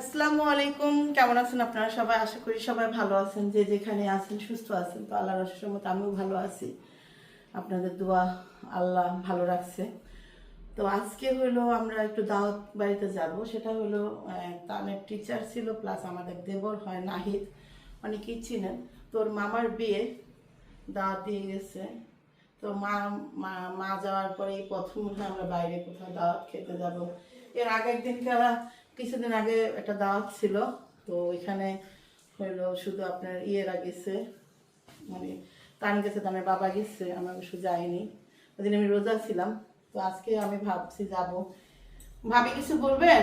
আসসালামু আলাইকুম। কেমন আছেন আপনারা সবাই? আশা করি সবাই ভালো আছেন। যে যেখানে আছেন, সুস্থ আছেন। তো আল্লাহর রসের মতো আমিও ভালো আছি। আপনাদের দোয়া আল্লাহ ভালো রাখছে। তো আজকে হলো আমরা একটু দাওয়াত বাড়িতে যাব। সেটা হলো তানের টিচার ছিল প্লাস আমাদের দেবর হয় নাহিদ। অনেকেই চিনেন। তোর মামার বিয়ে দাওয়াত দিয়ে গেছে। তো মা মা যাওয়ার পরে এই প্রথম আমরা বাইরে কোথাও দাওয়াত খেতে যাব। এর আগের দিন খেলা কিছুদিন আগে একটা দাওয়াত ছিল, তো ওইখানে হলো শুধু আপনার ইয়েরা গেছে মানে তান গেছে তানের বাবা গেছে আমি শুধু যাইনি। ওই দিন আমি রোজা ছিলাম, তো আজকে আমি ভাবছি যাব। ভাবি কিছু বলবেন?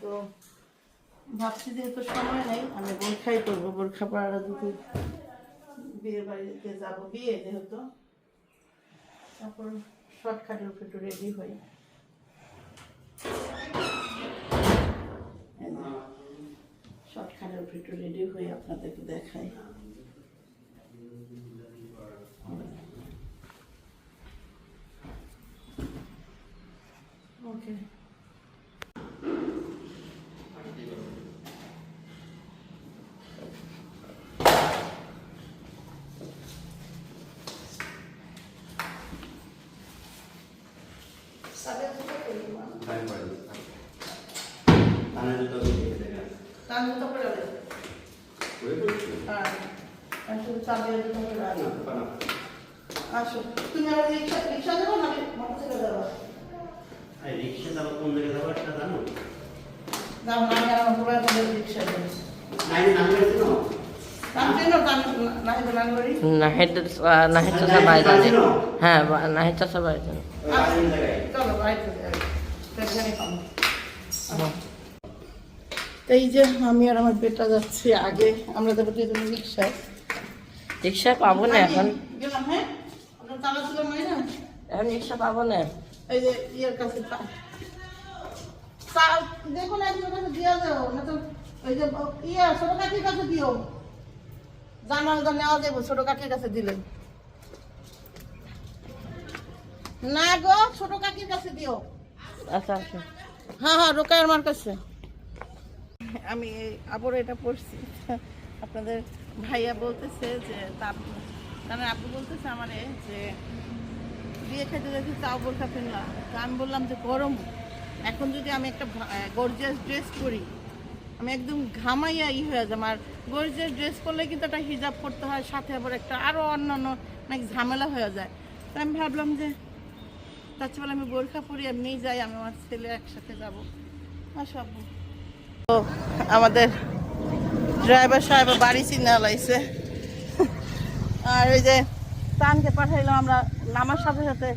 তো ভাবছি যেহেতু সময় নেই, আমি বোরখাই করব বোরখা পড়ার দুটো বিয়ে বাড়িতে যাব, বিয়ে যেহেতু। তারপর শর্টকাটের উপরে একটু রেডি হই। শর্টকাটের উপরে একটু রেডি হই আপনাদেরকে দেখাই ওকে দেবে হ্যাঁ আসো। তুমি আমার রিক্সা রিক্সা দেবো না মোটরসাইকেল যাব কোন যাব জানো? না নাই নাম চাষা হ্যাঁ বা- নাহিদ চাষা বাড়ি চলো বাড়িতে যাই সেখানে পাবো। এই যে আমি আর আমার বেটা যাচ্ছি আগে আমরা যাব দুজন রিক্সায়। রিক্সা পাবো না এখন। গেলাম হ্যাঁ? তালা ছিল এখন রিক্সা পাবো না। এই যে ইয়ের কাছে দেখুন একজন কাছে দিয়ে না তো ওই যে ইয়ে ছোট কাকির কাছে দিও। নেওয়া যাব ছোট কাকির কাছে না গো ছোট কাকির কাছে দিও। আচ্ছা আচ্ছা। হ্যাঁ হ্যাঁ রোকায়ের মার কাছে। আমি আবার এটা পড়ছি। আপনাদের ভাইয়া বলতেছে যে তার মানে আপু বলতেছে আমারে যে, বিয়ে খেতে যেতে চাও বোরখা ফেললাম তো আমি বললাম যে, গরম। এখন যদি আমি একটা গর্জিয়াস ড্রেস পরি, আমি একদম ঘামাইয়া ই হয়ে যাম। আর গর্জিয়াস ড্রেস পরলে কিন্তু একটা হিজাব করতে হয়, সাথে আবার একটা আরও অন্যান্য অনেক ঝামেলা হয়ে যায়। তো আমি ভাবলাম যে, তার আমি বোরখা পরি, এমনিই যাই, আমি আমার ছেলে একসাথে যাব। আর সব আমাদের ড্রাইভার সাহেব বাড়ি চিনে লাইছে। আর ওই যে টানকে পাঠাইলাম আমরা নামার সাথে সাথে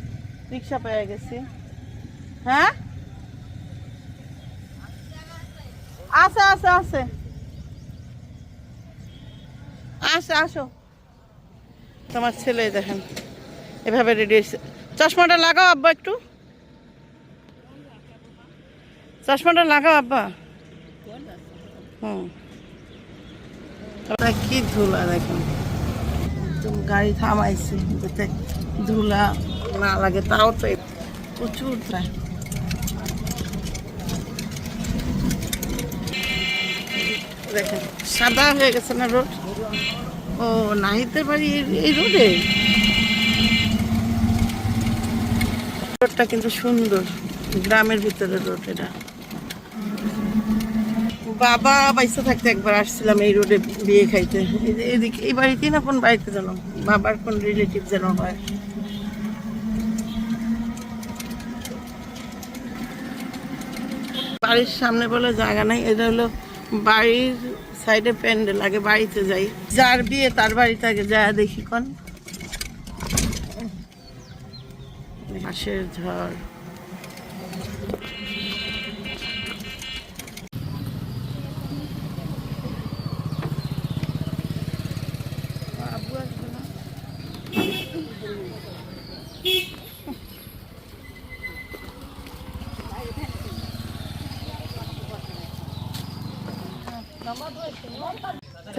রিক্সা পেয়ে গেছি। হ্যাঁ? আছে আছে আছে। আসে, আসো। তোমার ছেলে দেখেন, এভাবে রেডি হয়েছে। চশমাটা লাগাও আব্বা একটু। চশমাটা লাগাও আব্বা। হুম। ওটা কি ধুলা দেখুন তুমি গাড়ি থামাইছি, যাতে ধুলা না লাগে, তাও তো প্রচুর দেখেন, সাদা হয়ে গেছে না রোড ও বাড়ি এই- এই রোডে রোডটা কিন্তু সুন্দর, গ্রামের ভিতরে রোড এটা। বাবা বাইসে থাকতে একবার আসছিলাম এই রোডে বিয়ে খাইতে। যে এদিকে, এই বাড়িতেই না কোন বাড়িতে যেন, বাবার কোন রিলেটিভ যেন হয়। বাড়ির সামনে বলে জায়গা নাই, এটা হলো বাড়ির সাইডে প্যান্ডেল, আগে বাড়িতে যাই। যার বিয়ে তার বাড়িতে আগে যায় দেখি কোন। হাঁসের ঝড়।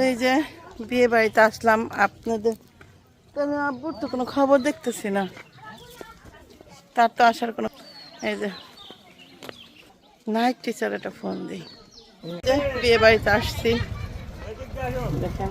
এই যে বিয়ে বাড়িতে আসলাম, আপনাদের আমি আব্বুর তো কোনো খবর দেখতেছি না। তার তো আসার কোনো এই যে নাইট টিচার একটা ফোন দিই। বিয়ে বাড়িতে আসছি। দেখেন।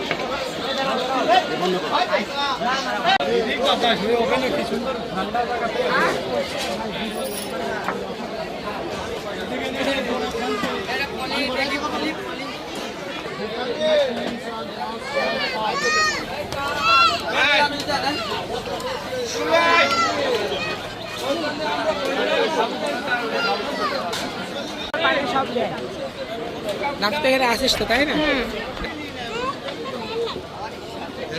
দেন। নাচতে গেলে আসিস তো তাই না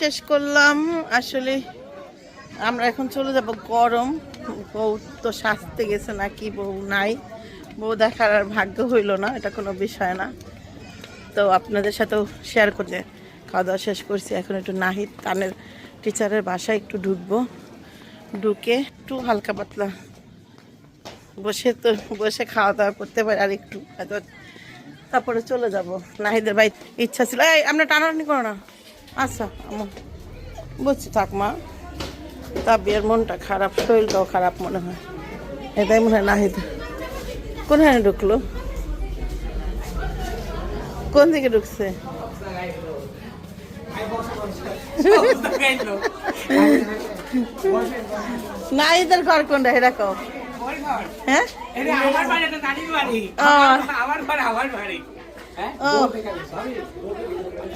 শেষ করলাম। আসলে আমরা এখন চলে যাব গরম। বউ তো সাজতে গেছে নাকি, বউ নাই। বউ দেখার আর ভাগ্য হইল না, এটা কোনো বিষয় না। তো আপনাদের সাথেও শেয়ার করতে খাওয়া দাওয়া শেষ করছি, এখন একটু নাহিদ কানের টিচারের বাসায় একটু ঢুকবো। ঢুকে একটু হালকা পাতলা বসে তো বসে খাওয়া দাওয়া করতে পারি আর একটু। হয়তো তারপরে চলে যাব। নাহিদের ভাই ইচ্ছা ছিল। এই আপনার টানাটানি করো না। আচ্ছা আমু বুঝছি থাক মা। তাবিয়ার মনটা খারাপ, শরীরটাও খারাপ মনে হয়। এটাই মনে হয় নাহিদ। কোনখানে ঢুকলো? কোন দিকে ঢুকছে? নাহিদের ঘর কোনটা? কও হ্যাঁ? হ্যাঁ?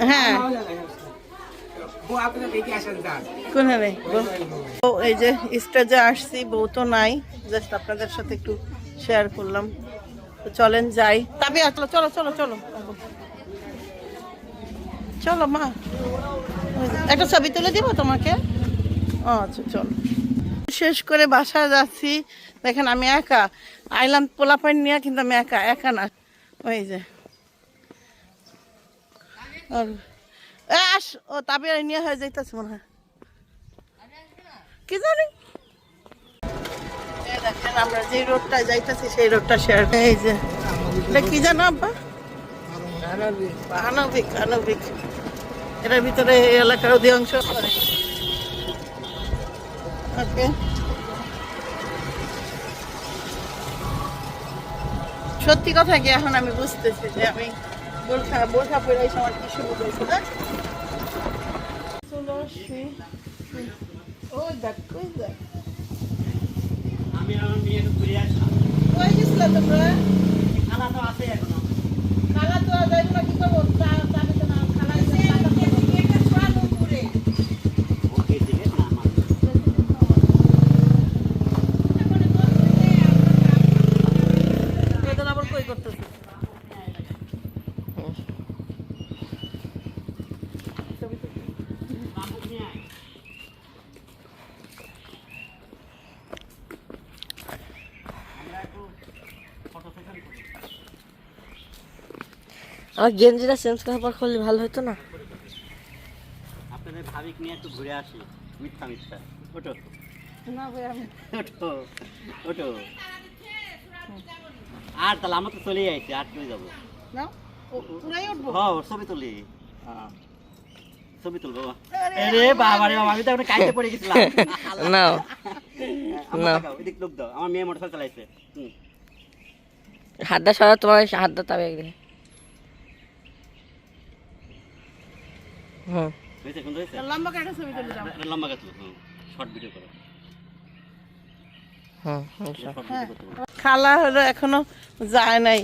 হ্যাঁ। স্যার কোনখানে ও এই যে স্টেজে আসছি বউ তো নাই। জাস্ট আপনাদের সাথে একটু শেয়ার করলাম। তো চলেন যাই। তবে আসলো চলো চলো চলো। চলো মা। একটা ছবি তুলে দিব তোমাকে? আচ্ছা চলো। শেষ করে বাসায় যাচ্ছি। দেখেন আমি একা। আইলাম পোলা পোলাপাইন নিয়ে, কিন্তু আমি একা একা না। ওই যে। আস। ও তাবে নিয়ে হয়ে যাইতেছে মনে হয়। কি জানি? দেখেন, আমরা যে রোডটা যাইতেছি, সেই রোডটা শেয়ার এই যে। এটা কি জানো, আব্বা? আনবিক আনবিক এটার ভিতরে এই এলাকার অধিকাংশ। ওকে। সত্যি কথা কি এখন আমি বুঝতেছি যে আমি বোরখা বোরখা পরে এসে আমার কি শুরু করেছে না হ্যাঁ? ও আমি আমার নিয়ে ঘুরে আসলাম কই গেছিলা তোমরা? খালা তো আছে এখন। খালা তো আর কি করব? আমার গেঞ্জিটা চেঞ্জ করার পর করলে ভালো হতো না। আপনাদের ভাবিক নিয়ে একটু ঘুরে আসি। মিথ্যা মিথ্যা। ওটো না ভাই আমি ওটো ওটো আর তাহলে আমার তো চলেই আইছে আর চলে যাব। না? ও- পুরাই উঠবো? হ ছবি তুলি। হ্যাঁ। ছবি তুলবো। আরে বাবা রে বাবা আমি তো কাইতে পড়ে গেছিলাম। না। আমার না। এদিক লোক দাও। আমার মেয়ে মোটরসাইকেল চালাইছে। হুম। হাতটা সরা তোমার হাতটা তাবে একদিন। লম্বা কাটা ছবি তুলে দাও। লম্বা শর্ট ভিডিও করো। ভিডিও করতে বলো। খালা হলো এখনও যায় নাই।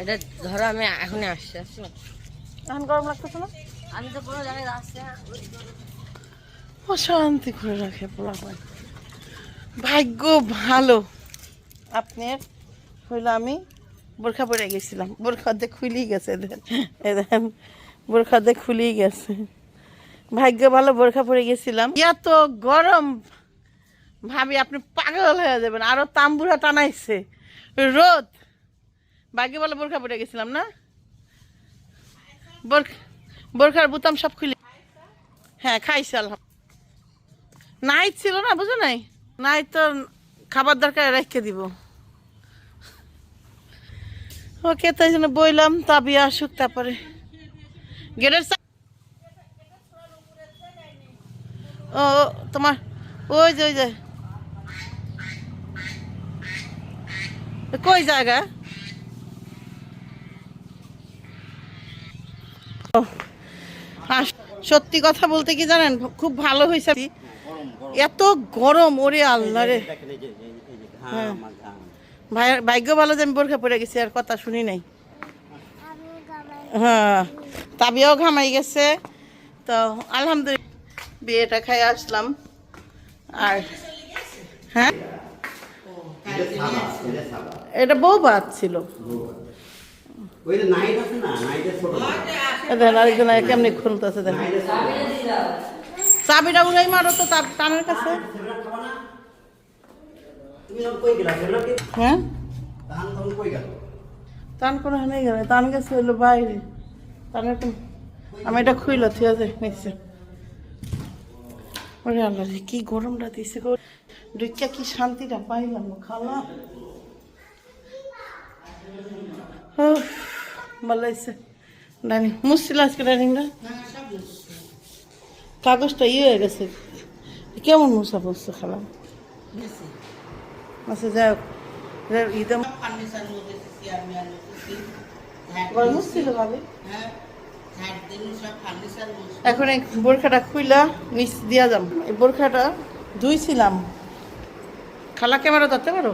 এটা ধরো আমি এখনই আসছি আসছি? এখন গরম লাগতেছে না? আমি তো কোনো জায়গায় আসছি অশান্তি করে রাখে পোলাপান ভাগ্য ভালো। আপনার হইল আমি বোরখা পরে গেছিলাম। বোরখা দিয়ে খুলেই গেছে দেখেন এই দেখেন বোরখা দিয়ে খুলেই গেছে। ভাগ্য ভালো বোরখা পরে গেছিলাম। এত গরম! ভাবি, আপনি পাগল হয়ে যাবেন। আরও তাম্বুরা টানাইছে। রোদ! ভাগ্য ভালো বোরখা পরে গেছিলাম না? বোরখা বোরখার বুতাম সব খুলে হ্যাঁ খাইছি আলহাম নাইট ছিল না, বুঝো নাই? নাইট তো খাবার দরকার, রেখে দিব। ওকে, তাই জন্য বইলাম তাবি আসুক তারপরে। গেটের ও তোমার ওই যে ওই যে। কই জায়গা? সত্যি কথা বলতে কি জানেন খুব ভালো হয়েছে। এত গরম ওরে আল্লাহ রে। দেখেন এই যে এই যে- এই যে ঘাম আর ঘাম। ভাই ভাগ্য ভালো যে আমি বোরখা পড়ে গেছি আর কথা শুনি নাই। হ্যাঁ তাবিয়াও ঘামাই গেছে। তো আলহামদুলিল্লাহ, বিয়েটা খাই আসলাম। আর হ্যাঁ? এটা বউ ভাত ছিল। আরেকজন কেমনি খুলতেছে দেখেন। চাবিটা উড়াই মারো তো তার টানের কাছে। হ্যাঁ ধান তখন কই গেল তান কোনো নেই গেলে তান গেছে হইল বাইরে। কোন আমি এটা খুইল ঠিক আছে নিশ্চয় ওরে আল্লাহ কি গরমটা দিছে গো। দুইটা কি শান্তিটা পাইলাম খালা। উফ, ভালো হয়েছে ডাইনিং মুশকিল আজকে ডাইনিংটা? কাগজটা ইয়ে হয়ে গেছে। কেমন মুসা পড়ছে খালা? আচ্ছা যাই হোক। ঈদে এখন এই বোরখাটা খুইলা নিচ দিয়া যাম। এই বোরখাটা ধুইছিলাম খালা ক্যামেরা ধরতে পারো?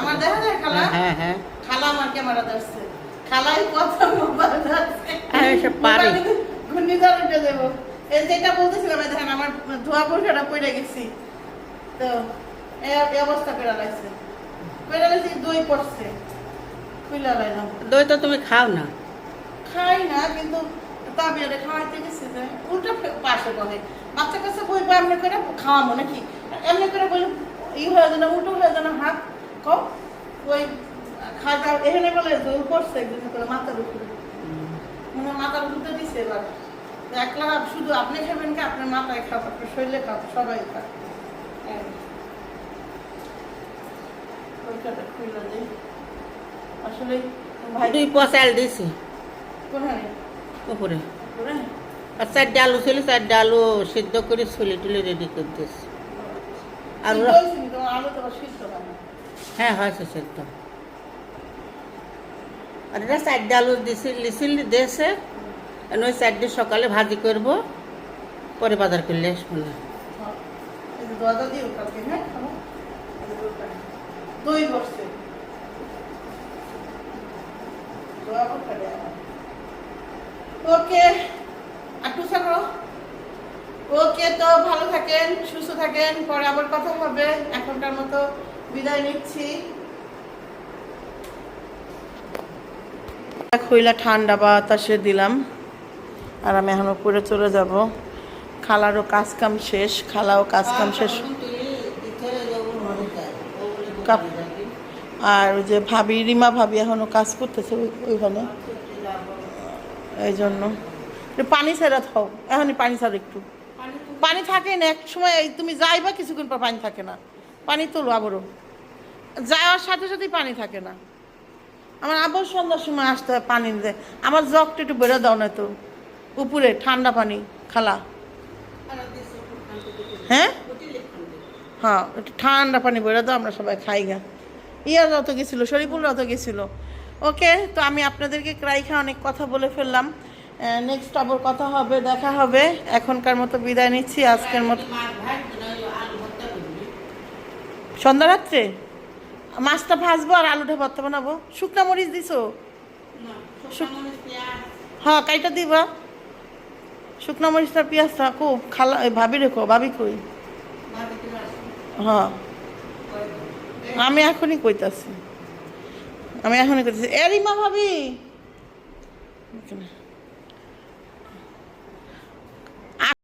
আমার দেখা যায় খালা? হ্যাঁ হ্যাঁ খালা আমার ক্যামেরা ধরছে। খালাই কথা মোবাইল ধরছে। হ্যাঁ, এসব পারে। ঘূর্ণিঝড় উঠে দেবো এই যেটা বলতেছিলাম দেখেন আমার ধোয়া বোরখাটা পড়ে গেছি। তো এই এই অবস্থা করে লাগছে। লাগছে দই পড়ছে। খুইলা লাইলাম দই তো তুমি খাও না। খাই না কিন্তু তাবিয়ারে খাওয়াইতে গেছি যে উল্টা পাশে বলে বাচ্চা কাছে বই বই এমনি করে খাওয়াবো নাকি? এমনি করে বলি ই হয়ে যায় না উল্টো হয়ে যায় না হাত কম ওই খাওয়া এখানে বলে জোর করছে একদিন করে মাথার উপরে। মানে মাথার উপরে দিছে এবার। একলা শুধু আপনি খাবেন কি আপনার মাথায় খাব আপনার শরীরে খাব সবাই খাবে আসলে ভাই দুই দিছি। উপরে। আর চারটে আলু ছিল চারটে আলু সিদ্ধ করে ছুলে টুলে রেডি করে দিয়েছি আর হয় না? হ্যাঁ হয়েছে সিদ্ধ। আর এটা চারটে আলু দিছি লিছিল দিয়েছে। আর ওই চারটে সকালে ভাজি করব পরে বাজার করলে আসব না হ্যাঁ। এই যে দরজা দিও কালকে হ্যাঁ খাব। এই যে দইটা। দই বসছে। ওকে একটু করো ওকে তো ভালো থাকেন সুস্থ থাকেন পরে আবার কথা হবে। এখনকার মতো বিদায় নিচ্ছি। খইলা ঠান্ডা বাতাসে দিলাম আর আমি এখন উপরে চলে যাব। খালারও কাজ কাম শেষ খালাও কাজ কাম শেষ। আর ওই যে ভাবি, রিমা ভাবি এখনও কাজ করতেছে ওইখানে। এই জন্য পানি ছাড়া থাও। এখনই পানি ছাড়া একটু। পানি থাকে না, এক সময় তুমি যাইবা, কিছুক্ষণ পর পানি থাকে না। পানি তোলো আবারও। যাওয়ার সাথে সাথেই পানি থাকে না। আমার আবার সন্ধ্যার সময় আসতে হয় পানি নিতে। আমার জগটা একটু বেড়ে দাও না তো। উপরে, ঠান্ডা পানি, খালা। হ্যাঁ? হ্যাঁ একটু ঠান্ডা পানি বেরো দাও, আমরা সবাই খাই গা। ইয়ার অত গেছিল, শরীফুল অত গেছিল। ওকে, তো আমি আপনাদেরকে ক্রাই ক্রাইখা অনেক কথা বলে ফেললাম। নেক্সট আবার কথা হবে, দেখা হবে। এখনকার মতো বিদায় নিচ্ছি, আজকের মতো। সন্ধ্যা রাত্রে মাছটা ভাজবো আর আলুটা ভর্তা বানাবো। শুকনা মরিচ দিছো? হ্যাঁ কাইটা দিবা। শুকনা মরিচটা, পেঁয়াজটা খুব খালা ভাবি রেখো, ভাবি কই? হ্যাঁ। আমি এখনই কইতাছি। আমি এখনই কইতাছি। এরিমা ভাবি।